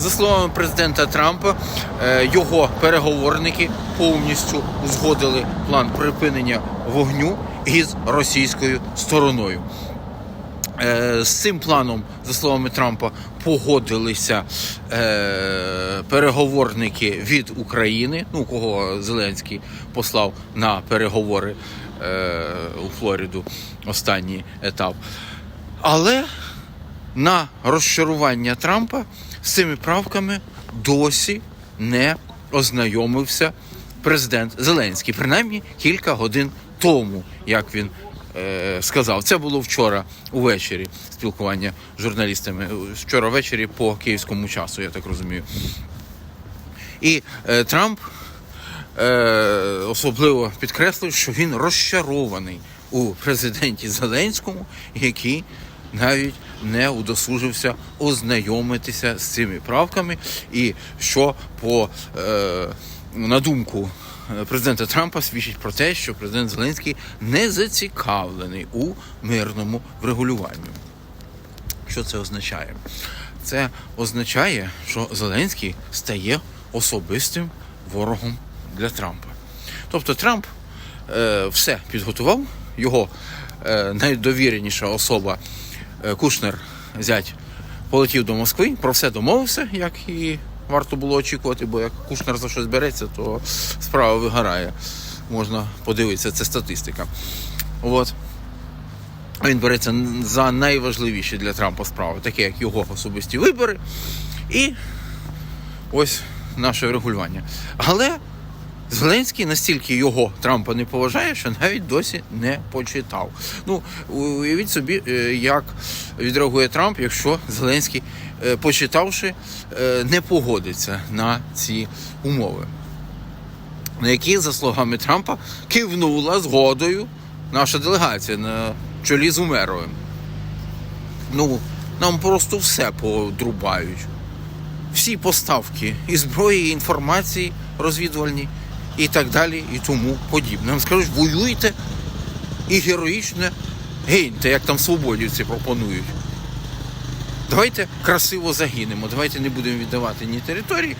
За словами президента Трампа, е, його переговорники повністю узгодили план припинення вогню із російською стороною. Е, З цим планом, за словами Трампа, погодилися е, переговорники від України, ну кого Зеленський послав на переговори е, у Флориду останній етап. Але на розчарування Трампа з цими правками досі не ознайомився президент Зеленський, принаймні кілька годин тому, як він е, сказав. Це було вчора увечері спілкування з журналістами. Вчора ввечері по київському часу, я так розумію. І е, Трамп е, особливо підкреслив, що він розчарований у президенті Зеленському, який навіть не удосужився ознайомитися з цими правками, і що по е, на думку е, президента Трампа свідчить про те, що президент Зеленський не зацікавлений у мирному врегулюванні. Що це означає? Це означає, що Зеленський стає особистим ворогом для Трампа. Тобто Трамп е, все підготував, його е, найдовіреніша особа Кушнер зять полетів до Москви, про все домовився, як і варто було очікувати, бо як Кушнер за щось береться, то справа вигорає. Можна подивитися, це статистика. От. Він береться за найважливіші для Трампа справи, такі як його особисті вибори і ось наше регулювання. Але Зеленський настільки його Трампа не поважає, що навіть досі не почитав. Ну, уявіть собі, е, як відреагує Трамп, якщо Зеленський, е, почитавши, е, не погодиться на ці умови, на які, за словами Трампа, кивнула згодою наша делегація на чолі з Умеровим. Ну, нам просто все подрубають. Всі поставки і зброї, і інформації розвідувальні, і так далі, і тому подібне. Скажуть, воюйте і героїчно гиньте, як там свободівці пропонують. Давайте красиво загинемо, давайте не будемо віддавати ні території,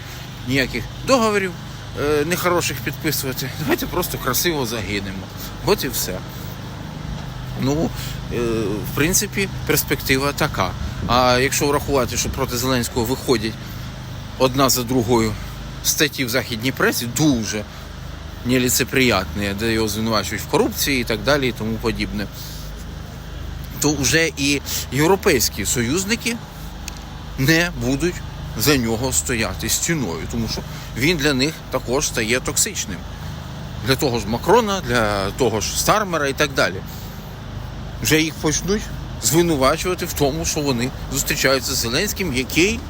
ніяких договорів е, нехороших підписувати. Давайте просто красиво загинемо. От і все. Ну, е, в принципі, перспектива така. А якщо врахувати, що проти Зеленського виходять одна за другою статті в західній пресі, дуже неліцеприятні, де його звинувачують в корупції і так далі, і тому подібне, то вже і європейські союзники не будуть за нього стояти стіною, тому що він для них також стає токсичним. Для того ж Макрона, для того ж Стармера і так далі вже їх почнуть звинувачувати в тому, що вони зустрічаються з Зеленським, який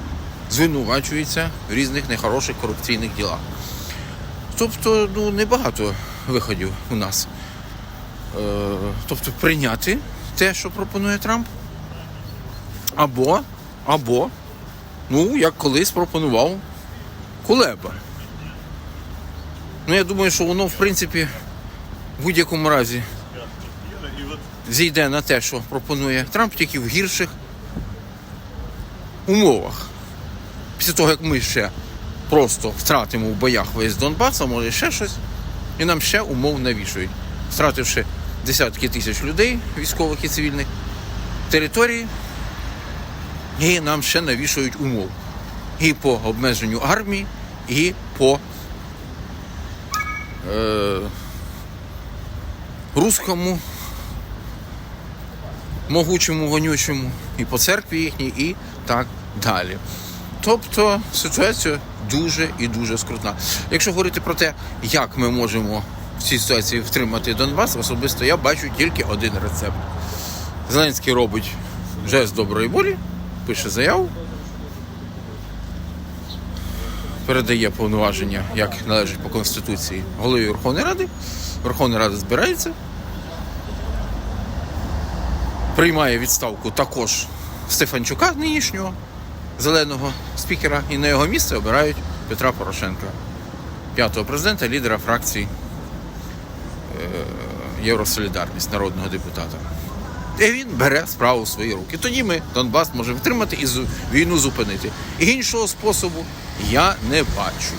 звинувачується в різних нехороших корупційних ділах. Тобто, ну, небагато виходів у нас. Е, тобто прийняти те, що пропонує Трамп, або, або, ну, як колись пропонував Кулеба. Ну, я думаю, що воно, в принципі, в будь-якому разі зійде на те, що пропонує Трамп, тільки в гірших умовах. Після того, як ми ще просто втратимо в боях весь Донбас, а може ще щось, і нам ще умов навішують. Втративши десятки тисяч людей, військових і цивільних території, і нам ще навішують умов. І по обмеженню армії, і по е, руському могучому, вонючому, і по церкві їхній, і так далі. Тобто ситуація дуже і дуже скрутна. Якщо говорити про те, як ми можемо в цій ситуації втримати Донбас, особисто я бачу тільки один рецепт. Зеленський робить жест доброї волі, пише заяву, передає повноваження, як належить по Конституції, голові Верховної Ради. Верховна Рада збирається, приймає відставку також Стефанчука, нинішнього зеленого спікера, і на його місце обирають Петра Порошенка, п'ятого президента, лідера фракції е, Євросолідарність, народного депутата. І він бере справу в свої руки. Тоді ми Донбас можемо втримати і війну зупинити. Іншого способу я не бачу.